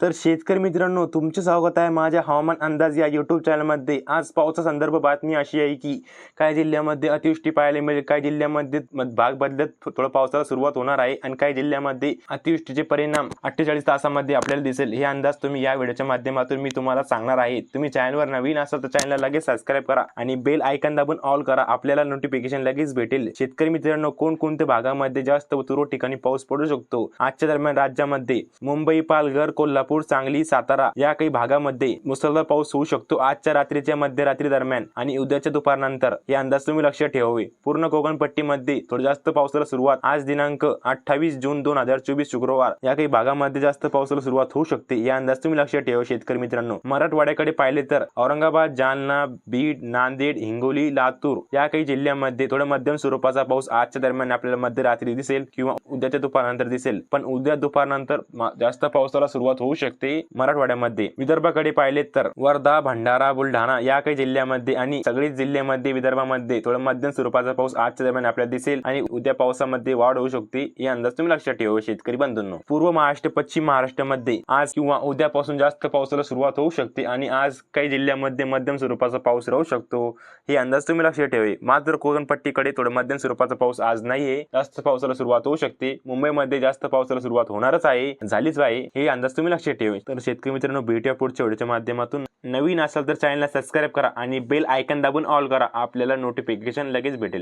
तर शेतकरी मित्रांनो तुमचे स्वागत आहे माझ्या हवामान अंदाज या युट्यूब चॅनलमध्ये आज पावसा संदर्भ बातमी अशी आहे की काही जिल्ह्यामध्ये अतिवृष्टी पाहायला मिळेल काही जिल्ह्यामध्ये भाग बदलत थोडं पावसाला सुरुवात होणार आहे आणि काही जिल्ह्यामध्ये अतिवृष्टीचे परिणाम अठ्ठेचाळीस तासामध्ये आपल्याला दिसेल. हे अंदाज तुम्ही या व्हिडिओच्या माध्यमातून मी तुम्हाला सांगणार आहे. तुम्ही चॅनलवर नवीन असाल तर चॅनलला लगेच सबस्क्राईब करा आणि बेल आयकन दाबून ऑल करा. आपल्याला नोटिफिकेशन लगेच भेटेल. शेतकरी मित्रांनो कोणकोणत्या भागामध्ये जास्त व तुरळक ठिकाणी पाऊस पडू शकतो? आजच्या दरम्यान राज्यामध्ये मुंबई पालघर कोल्हापूर सांगली सातारा या काही भागामध्ये मुसळधार पाऊस होऊ शकतो आजच्या रात्रीच्या मध्यरात्री दरम्यान आणि उद्याच्या दुपारनंतर. हे अंदाज तुम्ही लक्षात ठेवावे. पूर्ण कोकणपट्टीमध्ये थोडं जास्त पावसाला सुरुवात आज दिनांक अठ्ठावीस जून दोन हजार चोवीस शुक्रवार. या काही भागामध्ये जास्त पावसाला सुरुवात होऊ शकते. या अंदाज तुम्ही लक्षात ठेवा शेतकरी मित्रांनो. मराठवाड्याकडे पाहिले तर औरंगाबाद जालना बीड नांदेड हिंगोली लातूर या काही जिल्ह्यांमध्ये थोडं मध्यम स्वरूपाचा पाऊस आजच्या दरम्यान आपल्याला मध्यरात्री दिसेल किंवा उद्याच्या दुपारनंतर दिसेल. पण उद्या दुपारनंतर म- जास्त पावसाला सुरुवात होऊ शकते मराठवाड्यामध्ये. विदर्भाकडे पाहिले तर वर्धा भंडारा बुलढाणा या काही जिल्ह्यामध्ये आणि सगळीच जिल्ह्यामध्ये विदर्भामध्ये थोडं मध्यम स्वरूपाचा पाऊस आजच्या दरम्यान आपल्याला दिसेल आणि उद्या पावसामध्ये वाढ होऊ शकते हे अंदाज तुम्ही लक्षात ठेवा शेतकरी बंधूंनो. पूर्व महाराष्ट्र पश्चिम महाराष्ट्रामध्ये आज किंवा उद्यापासून जास्त पावसाला सुरुवात होऊ शकते आणि आज काही जिल्ह्यामध्ये मध्यम स्वरूपाचा पाऊस राहू शकतो हे अंदाज तुम्ही लक्षात ठेवे. मात्र कोकणपट्टीकडे थोडं मध्यम स्वरूपाचा पाऊस आज नाहीये जास्त पावसाला सुरुवात होऊ शकते. मुंबईमध्ये जास्त पावसाला सुरुवात होणारच आहे झालीच आहे हे अंदाज तुम्ही लक्षात ठेवे तर शेतकरी मित्रांनो भेटूया पुढच्या व्हिडिओच्या माध्यमातून. नवीन असाल तर चॅनलला सबस्क्राईब करा आणि बेल आयकन दाबून ऑल करा. आपल्याला नोटिफिकेशन लगेच भेटेल.